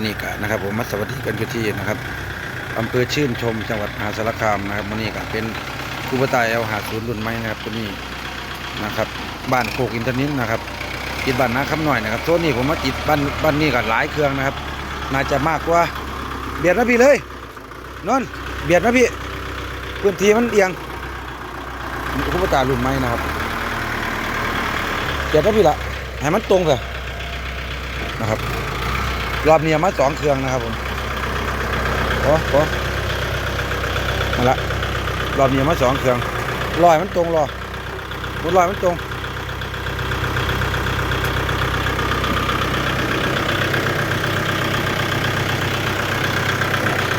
มันนี่กะนะครับ ผมมาสวัสดีกันอยู่ที่นะครับอำเภอชื่นชมจังหวัดมหาสารคามนะครับมันนี่กะเป็นคูบตายเอาหาศูนย์รุ่นไม้นะครับตัวนี้นะครับ บ้านโคกอินทน็ตนะครับติดบ้านนาคำหน่อยนะครับโซนนี้ผมมาติดบ้านบ้านนี้ก็หลายเครื่องนะครับ น่าจะมากกว่า เบียดนะพี่เลยนนเบียดนะพี่พื้นที่มันเอียงคูบตายรุ่นไม้นะครับเบียดนะพี่ละให้มันตรงเถอะนะครับ รอบนี้มาสองเครื่องนะครับผมโอ้โหมาละรอบนี้มาสองเครื่องลอยมันตรงรอบุลอยมันตรง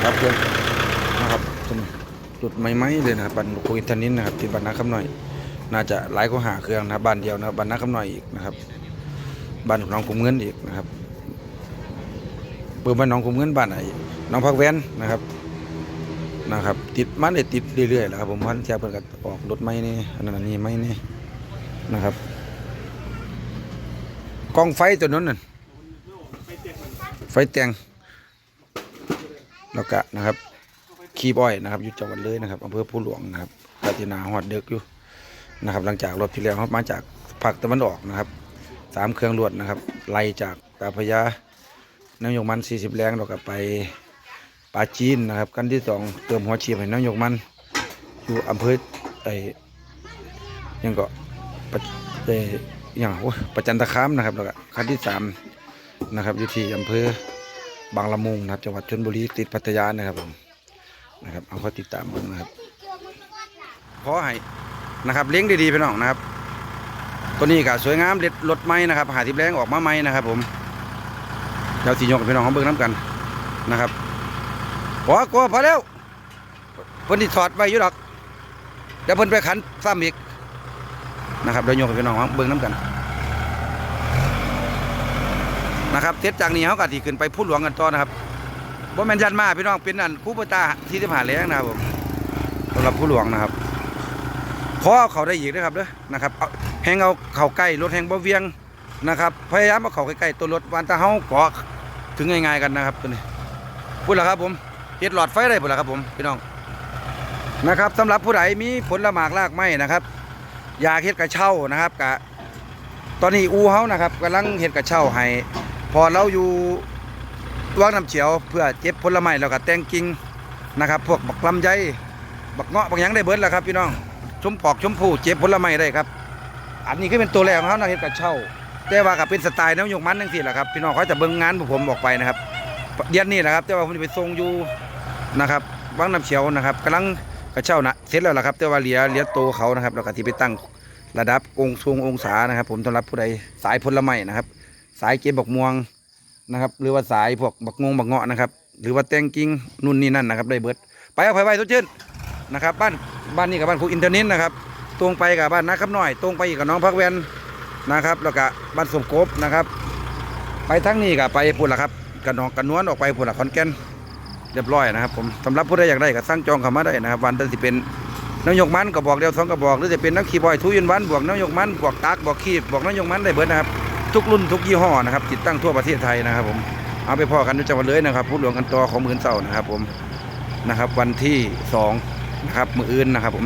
ครับเครื่องนะครับจุดจุดไม้เลยนะครับบันโคอินทอร์เน็ตนะครับที่บ้านนาคำหน่อย น่าจะหลายกว่าหาเครื่องนะครับบ้านเดียวนะครับบ้านนาคำหน่อยอีกนะครับบ้านของน้องคุมเงินอีกนะครับ เปิดบ้านน้องคุมเงินบ้านไหนน้องพักแว้นนะครับนะครับ ติดมันได้ติดเรื่อยๆแหล้วครับผมพันแจกเพิ่นก็ออกรถไม้นี่อันนั้นอันนี้ไม้นี่นะครับกองไฟตัวนั้นน่ะไฟแตงแล้วก็นะครับคีบอ้อยนะครับอยู่จังหวัดเลยนะครับอำเภอผู้หลวงนะครับกาตินาหอดเด็กอยู่นะครับ หลังจากรถที่แล้วมาจากภาคตะวันออกนะครับสามเครื่องรวดนะครับไล่จากตาพยา น้ำยกมัน40แรงเราก็ไปปลาจีนนะครับ กันที่สองเติมหัวชีพให้น้ำยกมันอยู่อำเภอไอ้ยังก็ปะไอ้อยังโอ้ประจันตคามนะครับแล้วก็คันที่สามนะครับอยู่ที่อำเภอบางละมุงนะครับจังหวัดชลบุรีติดพัทยานะครับผมนะครับเอาข้อติดตามเบิ่งนะครับขอให้นะครับเลี้ยงดีๆพี่น้องนะครับ ตัวนี้ก็สวยงามเด็ดรถไม้นะครับ หาทิพแรงออกมาไม้นะครับผม เดี๋ยวสีโยกพี่น้องเขาเบิ่งน้ำกันนะครับพอกลัวพอแล้วเพิ่นที่ถอดไว้อยู่ดอกเดี๋ยวเพิ่นไปขันซ้ำอีกนะครับเดี๋ยวยกพี่น้องเขาเบิ่งน้ำกันนะครับเสจากนี้เขาก็ที่ขึ้นไปพูดหลวงกันต่อนะครับบ่แมนยันมาพี่น้องเป็นอันคู่ปตาที่จะผ่านแรงนะครับผมสำหรับผู้หลวงนะครับขอเอเขาได้อีกนะครับเด้อนะครับแหงเอาเข่าใกล้รถแหงบ่เวียง นะครับพยายามมาเข้าใกล้ๆตัวรถวันตาเฮาเกาะถึงง่ายๆกันนะครับตัวนี้พูดแล้วครับผมเฮ็ดหลอดไฟได้พูดแล้วครับผมพี่น้องนะครับสำหรับผู้ใดมีผลละหมากลากไม้นะครับอยากเฮ็ดกระเช้านะครับกะตอนนี้อูเฮานะครับกำลังเฮ็ดกระเช้าให้พอเราอยู่วังน้ำเฉียวเพื่อเจ็บผลไม้แล้วก็แตงกิ่งนะครับ พวกบักลำไยบักเงาะบักหยังได้เบิดแล้วครับพี่น้องชมปอกชมพู่เจ็บผลไม้ได้ครับ อันนี้ก็เป็นตัวแรกของเขานะเฮ็ดกระเช้า แต่ว่าก็เป็นสไตล์แนวยกมันทั้งสิแหละครับพี่น้องเขาจะเบิ่งงานผมออกไปนะครับเดือนนี้แหละครับแต่ว่าผมจะไปส่งอยู่นะครับวังน้ำเขียวนะครับกำลังกระเช้านะเสร็จแล้วล่ะครับ แต่ว่าเหลียเหลียโตเขานะครับแล้วก็ที่ไปตั้งระดับองค์ทรงองศานะครับ ผมสำหรับผู้ใดสายผลไม้นะครับ สายเก็บบักม่วงนะครับหรือว่าสายพวกบักงงบักเงาะนะครับหรือว่าแตงกิ้งนู่นนี่นั่นนะครับได้เบิดไปเอาไปไว้ทุกเช่นนะครับบ้านบ้านนี้กับบ้านพวกอินเทอร์เน็ตนะครับตรงไปกับบ้านนาคำน้อย ตรงไปอีกกับน้องพักแวน นะครับ แล้วก็บ้านสมกบนะครับ ไปทั้งนี้ก็ไปพุ่นละครับกันนองกันนวลออกไปพุ่นละขอนแก่นเรียบร้อยนะครับผมสำหรับผู้ใดอยากได้ก็สั่งจองเข้ามาได้นะครับ วันจะสิเป็นน้ำยกมันกระบอกเดียวสองกระบอกหรือจะเป็นน้ำขี้บอยทุยินวันบวกน้ำยกมันบวกตากบวกขี้บวกน้ำยกมันได้เบิดนะครับ ทุกรุ่นทุกยี่ห้อนะครับติดตั้งทั่วประเทศไทยนะครับผมเอาไปพ่อกันด้วยจังหวัดเลยนะครับผู้หลวงกันต่อของมื่นเสานะครับผมนะครับ วันที่สองนะครับมืออื่นนะครับผม